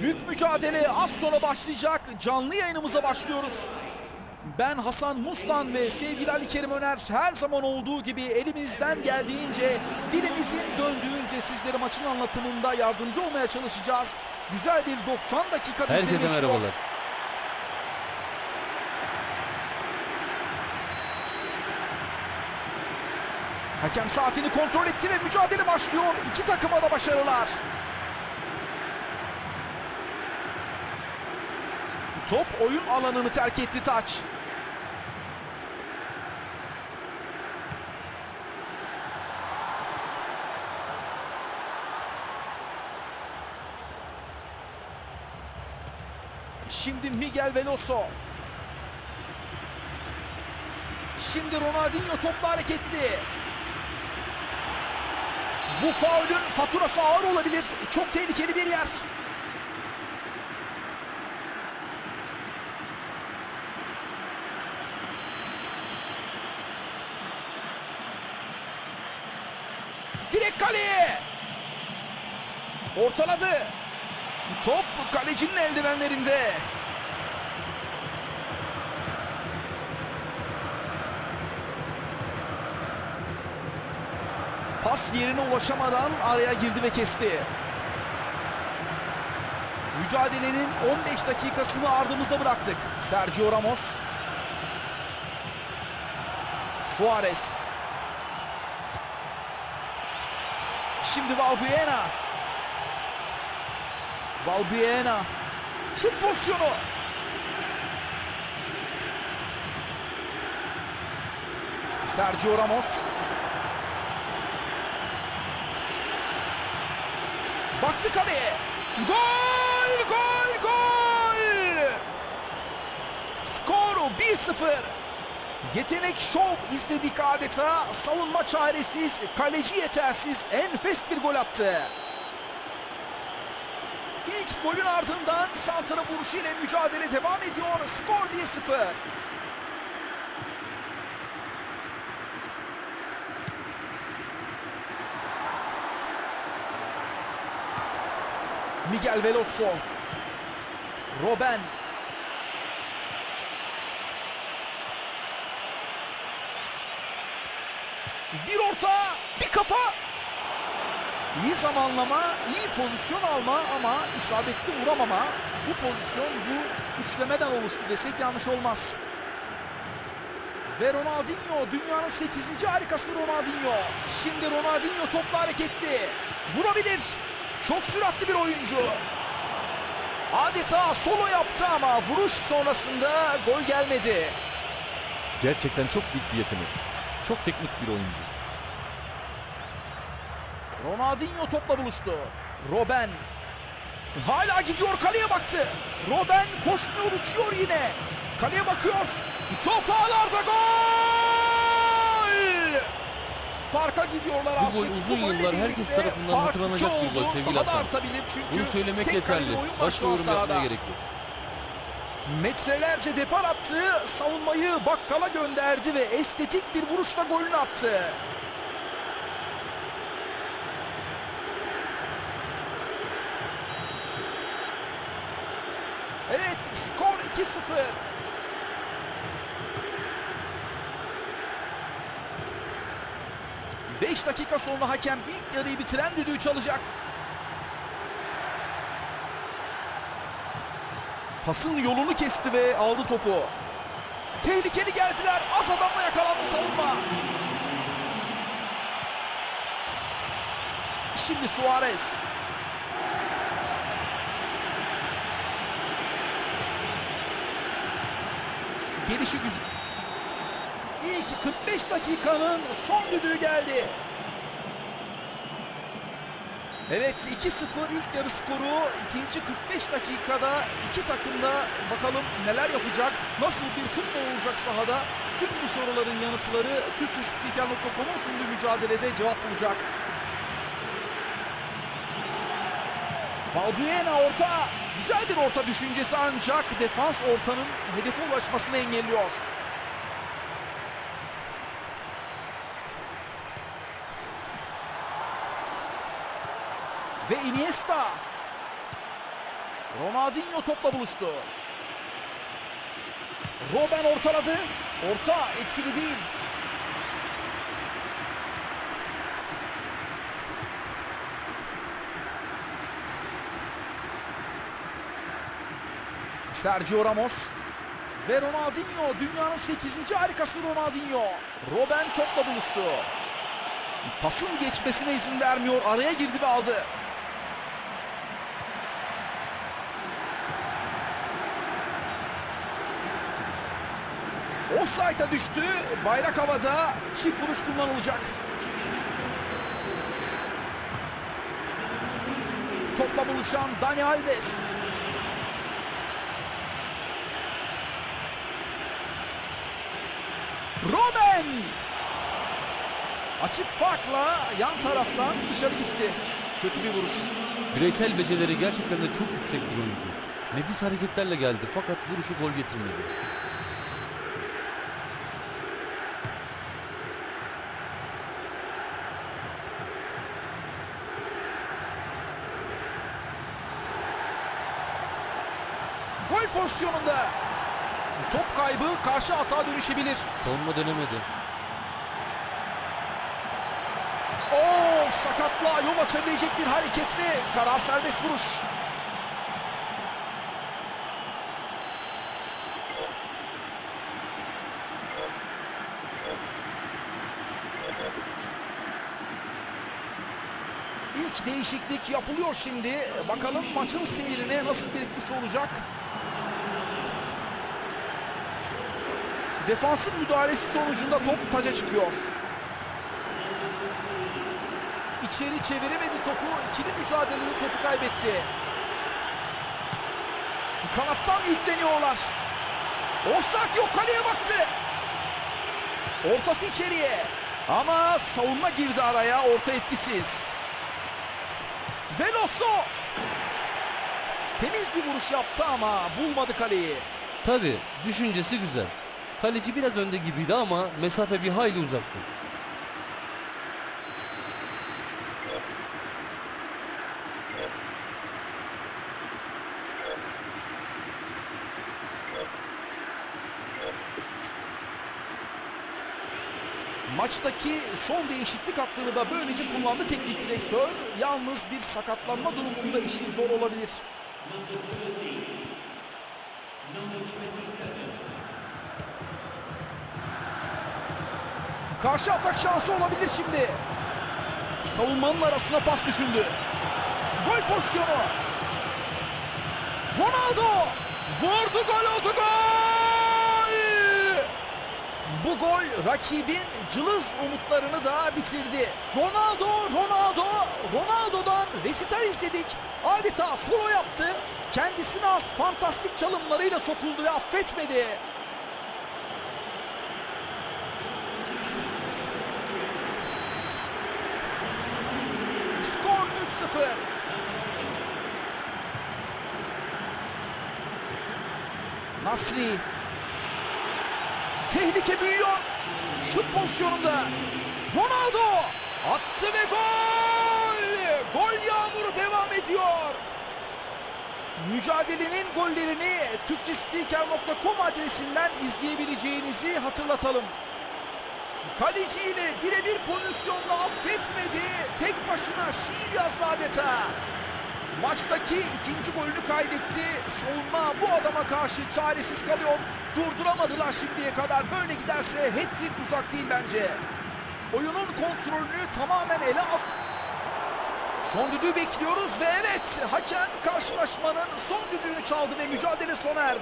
Büyük mücadele az sonra başlayacak. Canlı yayınımıza başlıyoruz. Ben Hasan Mustan ve sevgili Ali Kerim Öner her zaman olduğu gibi elimizden geldiğince, dilimizin döndüğünce sizlere maçın anlatımında yardımcı olmaya çalışacağız. Güzel bir 90 dakika Herkese merhabalar. Hakem saatini kontrol etti ve mücadele başlıyor. İki takıma da başarılar. Top oyun alanını terk etti taç. Şimdi Miguel Veloso. Şimdi Ronaldinho topla hareketli. Bu faulün faturası ağır olabilir. Çok tehlikeli bir yer. Kaleye. Ortaladı. Top kalecinin eldivenlerinde. Pas yerine ulaşamadan araya girdi ve kesti. Mücadelenin 15 dakikasını ardımızda bıraktık. Sergio Ramos. Suarez. Şimdi Valbuena. Valbuena. Şut pozisyonu. Sergio Ramos. Baktı kaleye. Gol! Gol! Gol! Skoru 1-0. Yetenek şov izledik adeta. Savunma çaresiz, kaleci yetersiz enfes bir gol attı. İlk golün ardından santra vuruşu ile mücadele devam ediyor. Skor 1-0. Miguel Veloso. Robben. Bir orta, bir kafa. İyi zamanlama, iyi pozisyon alma ama isabetli vuramama. Bu pozisyon bu üçlemeden oluştu desek yanlış olmaz. Ve Ronaldinho dünyanın 8. harikası Ronaldinho. Şimdi Ronaldinho topla hareketli. Vurabilir. Çok süratli bir oyuncu. Adeta solo yaptı ama vuruş sonrasında gol gelmedi. Gerçekten çok büyük bir yetenek. Çok teknik bir oyuncu. Ronaldinho topla buluştu. Robben. Hala gidiyor kaleye baktı. Robben koşmuyor uçuyor yine. Kaleye bakıyor. Top ağlarda gol! Farka gidiyorlar Bu artık. gol uzun yıllar herkes tarafından hatırlanacak bir gol sevgili Hasan. Bunu söylemek yeterli. Başka yorum yapmaya gerek yok. Metrelerce depar attı, savunmayı bakkala gönderdi ve estetik bir vuruşla golünü attı. Evet, skor 2-0. Beş dakika sonra hakem ilk yarıyı bitiren düdüğü çalacak. Pasın yolunu kesti ve aldı topu. Tehlikeli geldiler. Az adamla yakalandı savunma. Şimdi Suarez. Gelişi güzel. İlk 45 dakikanın son düdüğü geldi. Evet 2-0 ilk yarı skoru. ikinci 45 dakikada iki takım da bakalım neler yapacak. Nasıl bir futbol olacak sahada. Tüm bu soruların yanıtları Türkçespiker.com'un sunduğu mücadelede cevap bulacak. Valbuena orta. Güzel bir orta düşüncesi ancak defans ortanın hedefe ulaşmasını engelliyor. Ve Iniesta. Ronaldinho topla buluştu. Robben ortaladı. Orta etkili değil. Sergio Ramos ve Ronaldinho dünyanın 8. harikası Ronaldinho. Robben topla buluştu. Pasın geçmesine izin vermiyor. Araya girdi ve aldı. Offside'a düştü. Bayrak havada. Çift vuruş kullanılacak. Topla buluşan Dani Alves. Robben! Açık farkla yan taraftan dışarı gitti. Kötü bir vuruş. Bireysel becerileri gerçekten de çok yüksek bir oyuncu. Nefis hareketlerle geldi fakat vuruşu gol getirmedi. Gol pozisyonunda. Top kaybı karşı hata dönüşebilir. Savunma dönemedi. Oo sakatlığa yol açabilecek bir hareket ve karar serbest vuruş. İlk değişiklik yapılıyor şimdi. Bakalım maçın seyrine nasıl bir etkisi olacak. Defansın müdahalesi sonucunda top taca çıkıyor. İçeri çeviremedi topu. İkili mücadelede topu kaybetti. Kanattan yükleniyorlar. Offside yok kaleye baktı. Ortası içeriye. Ama savunma girdi araya. Orta etkisiz. Veloso. Temiz bir vuruş yaptı ama bulmadı kaleyi. Tabi düşüncesi güzel. Kaleci biraz önde gibiydi ama mesafe bir hayli uzaktı. Maçtaki son değişiklik hakkını da böylece kullandı teknik direktör. Yalnız bir sakatlanma durumunda işi zor olabilir. Karşı atak şansı olabilir şimdi. Savunmanın arasına pas düşündü. Gol pozisyonu. Ronaldo vurdu gol oldu gol. Bu gol rakibin cılız umutlarını da bitirdi. Ronaldo, Ronaldo, Ronaldo'dan resital izledik. Adeta solo yaptı. Kendisine az fantastik çalımlarıyla sokuldu ve affetmedi. Skor 3-0. Nasri Tehlike büyüyor. Şut pozisyonunda. Ronaldo attı ve gol! Gol yağmuru devam ediyor. Mücadelenin gollerini Türkçespiker.com adresinden izleyebileceğinizi hatırlatalım. Kaleci ile birebir pozisyonda affetmedi. Tek başına şiir yazdı adeta. Maçtaki ikinci golünü kaydetti. Savunma bu adama karşı çaresiz kalıyor. Durduramadılar şimdiye kadar. Böyle giderse hat-trick uzak değil bence. Oyunun kontrolünü tamamen ele al... Son düdüğü bekliyoruz ve evet hakem karşılaşmanın son düdüğünü çaldı ve mücadele sona erdi.